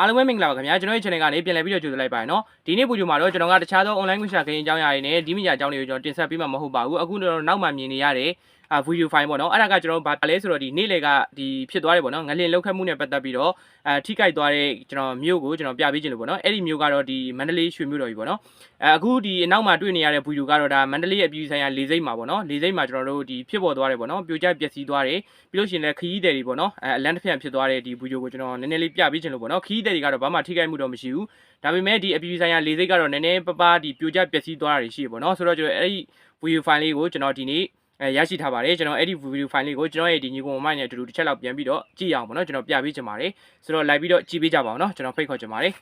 အားလုံးပဲမင်္ဂလာပါခင်ဗျာကျွန်တော်ရဲ့ channel ကနေပြန်လည်ပြီးတော့ကြိုဆိုလိုက်ပါရနော်ဒီနေ့ဗီဒီယိုမှာတော့ကျွန်တော်ကတခြားသော online ကွန်ရှာခင်းအကြောင်းအရာတွေနဲ့ဒီမီဒီယာအကြောင်းတွေကိုကျွန်တော်တင်ဆက်ပေးမှာမဟုတ်ပါဘူးအခုတော့နောက်မှမြင်နေရတဲ့အာဗီဒီယိုဖိုင်ပေါ့နော်အဲ့ဒါကကျွန်တော်တို့ဘာလဲဆိုတော့ဒီနေ့လေကဒီဖြစ်သွားတယ်ပေါ့နော်ငလင်လောက်ခတ်မှုနဲ့ပတ်သက်ပြီးတော့အဲထိကြိုက်သွားတဲ့ကျွန်တော်မြို့ကိုကျွန်တော်ပြပေးခြင်းလို့ပေါ့နော်အဲ့ဒီမြို့ကတော့ဒီမန္တလေးရွှေမြို့တော်ကြီးပေါ့နော်အဲအခုဒီအနောက်မှာတွေ့နေရတဲ့ဗီဒီယိုကတော့ဒါမန္တလေးရဲ့အပြည်ဆိုင်ရာလေစိတ်မှာပေါ့နော်လေစိတ်မှာကျွန်တော်တို့ဒီဖြစ်ပေါ်သွားတယ်ပေါ့နော်ပြိုကျပျက်စီးသွားတယ်ပြီးလို့ရှိရင်လည်းခရီးသည်တွေပေါ့နော်အဲအလန်တစ်ဖက်ဖြစ်သွားတဲ့ဒီဗီဒီယိုကိုကျွန်တော်နည်းနည်းလေးပြပေးခြင်းလို့ပေါ့နော်ခရီးသည်တွေကတော့ဘာမှထိခိုက်မှုတော့မရှိဘူးဒါပေမဲ့ဒီအပြည်ပြည်ဆိုင်ရာလေစိတ်ကတော့နည်းနည်းပပဒီပြိုကျပျက်စီးသွားတာတွေရှိရပေါ့နော်ဆိုတော့ကျွန်တော်အဲ့ဒီဗီဒီယိုဖိုင်လေးကိုကျွန်တော်ဒီနေ့ အဲရရှိထားပါတယ်ကျွန်တော်အဲ့ဒီဗီဒီယိုဖိုင်လေးကိုကျွန်တော်ရဲ့ဒီညီကောင်မိုင်းနဲ့အတူတူတစ်ချက်လောက်ပြန်ပြီးတော့ကြည့်ရအောင်ပေါ့နော်ကျွန်တော်ပြပေးချင်ပါတယ်ဆိုတော့လိုက်ပြီးတော့ကြည့်ပေးကြပါအောင်နော်ကျွန်တော်ဖိတ်ခေါ်ချင်ပါတယ်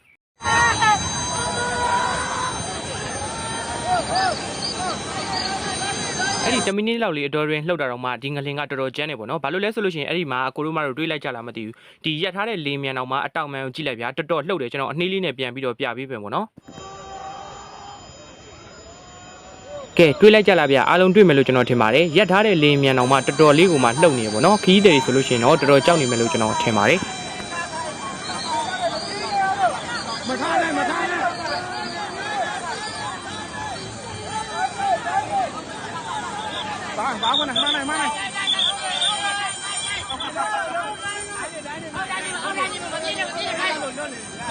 အဲ့ဒီ10မိနစ်လောက်လေးအတော်တွင်လှုပ်တာတော့မှဒီငလင်ကတော်တော်ကျန်းနေပေါ့နော်ဘာလို့လဲဆိုလို့ရှိရင်အဲ့ဒီမှာအကိုတို့မတို့တွေးလိုက်ကြလားမသိဘူးဒီရက်ထားတဲ့လေမြန်အောင်မှာအတောင်မှန်ကိုကြည့်လိုက်ဗျာတော်တော်လှုပ်တယ်ကျွန်တော်အနှေးလေးနဲ့ပြန်ပြီးတော့ပြပေးပြန်ပေါ့နော် ကဲတွေးလိုက်ကြလားဗျာအားလုံးတွေးမယ်လို့ကျွန်တော်ထင်ပါတယ်ရက်ထားတဲ့လေမြန်အောင်မှာတော်တော်လေးကိုမှလှုပ်နေပေါ့နော်ခီးတယ်ဆိုလို့ရှိရင်တော့တော်တော်ကြောက်နေမယ်လို့ကျွန်တော်ထင်ပါတယ်မထားနဲ့မထားနဲ့ဘာဘာကနဲ့မနိုင်မနိုင်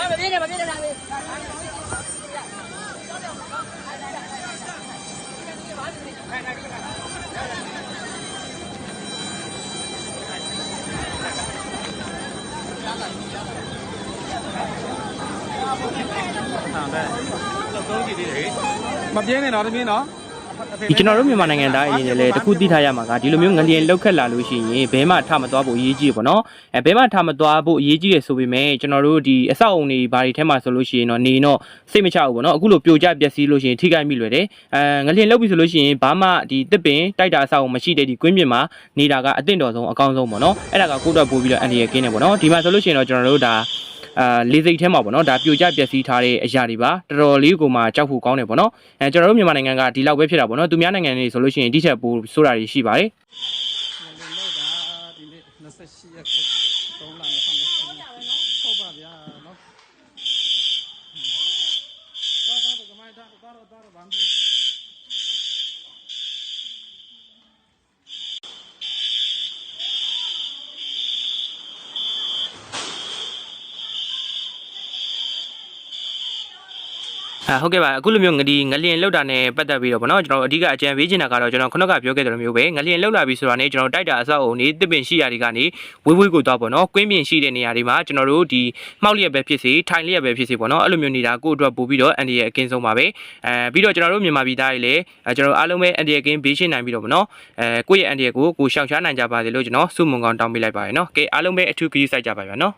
မပြေနဲ့မပြေနဲ့လာလေမပြ င်းနဲ့တော့တပြင်းနော် ဒီကျွန်တော်တို့မြန်မာနိုင်ငံသားအရင်လည်းတခုသိထားရမှာကဒီလိုမျိုးငလျင်လောက်ခက်လာလို့ရှိရင်ဘဲမှထမသွားဖို့အရေးကြီးတယ်ပေါ့နော်အဲဘဲမှထမသွားဖို့အရေးကြီးတယ်ဆိုပေမဲ့ကျွန်တော်တို့ဒီအဆောက်အုံတွေဘာတွေထဲမှာဆိုလို့ရှိရင်တော့နေတော့စိတ်မချဘူးပေါ့နော်အခုလိုပြိုကျပျက်စီးလို့ရှိရင်ထိခိုက်မိလွယ်တယ်အဲငလျင်လောက်ပြီဆိုလို့ရှိရင်ဘာမှဒီတစ်ပင်တိုက်တာအဆောက်အုံမရှိတဲ့ဒီကွင်းပြင်မှာနေတာကအသင့်တော်ဆုံးအကောင်းဆုံးပေါ့နော်အဲ့ဒါကကိုယ့်အတွက်ပို့ပြီးတော့အန်ဒီရကင်းနေပေါ့နော်ဒီမှာဆိုလို့ရှိရင်တော့ကျွန်တော်တို့ဒါ အာလေးစိတ်ထဲမှာပေါ့နော်ဒါပြိုကျပျက်စီးထားတဲ့အရာတွေပါတော်တော်လေးကိုမှကြောက်ဖို့ကောင်းတယ်ပေါ့နော်အဲကျွန်တော်တို့မြန်မာနိုင်ငံကဒီလောက်ပဲဖြစ်တာပေါ့နော်သူများနိုင်ငံတွေဆိုလို့ရှိရင်ဒီချက်ပိုဆိုတာတွေရှိပါတယ်လောက်တာဒီနေ့28ရက်3လ2020ဟုတ်ပါဗျာနော်တော့တော့ကမိုင်းတာတော့တော့ဗမ်းပြီး အာ ဟုတ်ကဲ့ပါအခုလိုမျိုးငဒီငလျင်လောက်တာနဲ့ပတ်သက်ပြီးတော့ဗောနော်ကျွန်တော်အဓိကအကြံပေးချင်တာကတော့ကျွန်တော်ခုနကပြောခဲ့တဲ့လိုမျိုးပဲငလျင်လောက်လာပြီဆိုတာနဲ့ကျွန်တော်တိုက်တာအဆောက်အုံတွေတစ်ပင်ရှိရာတွေကနေဝေးဝေးကိုသွားဗောနော်ကွင်းပြင်ရှိတဲ့နေရာတွေမှာကျွန်တော်တို့ဒီမှောက်လျက်ပဲဖြစ်စေထိုင်လျက်ပဲဖြစ်စေဗောနော်အဲ့လိုမျိုးနေတာကိုယ့်အတွက်ပို့ပြီးတော့အန်ဒီရဲ့အကင်းဆုံးပါပဲအဲပြီးတော့ကျွန်တော်တို့မြန်မာပြည်သားတွေလည်းအဲကျွန်တော်အားလုံးပဲအန်ဒီရဲ့ကင်းဘေးရှင်းနိုင်ပြီးတော့ဗောနော်အဲကိုယ့်ရဲ့အန်ဒီရဲ့ကိုကိုရှောင်ရှားနိုင်ကြပါစေလို့ကျွန်တော်ဆုမွန်ကောင်းတောင်းပေးလိုက်ပါရနော်ကဲအားလုံးပဲအထူးကြည့်စိုက်ကြပါဗျာနော်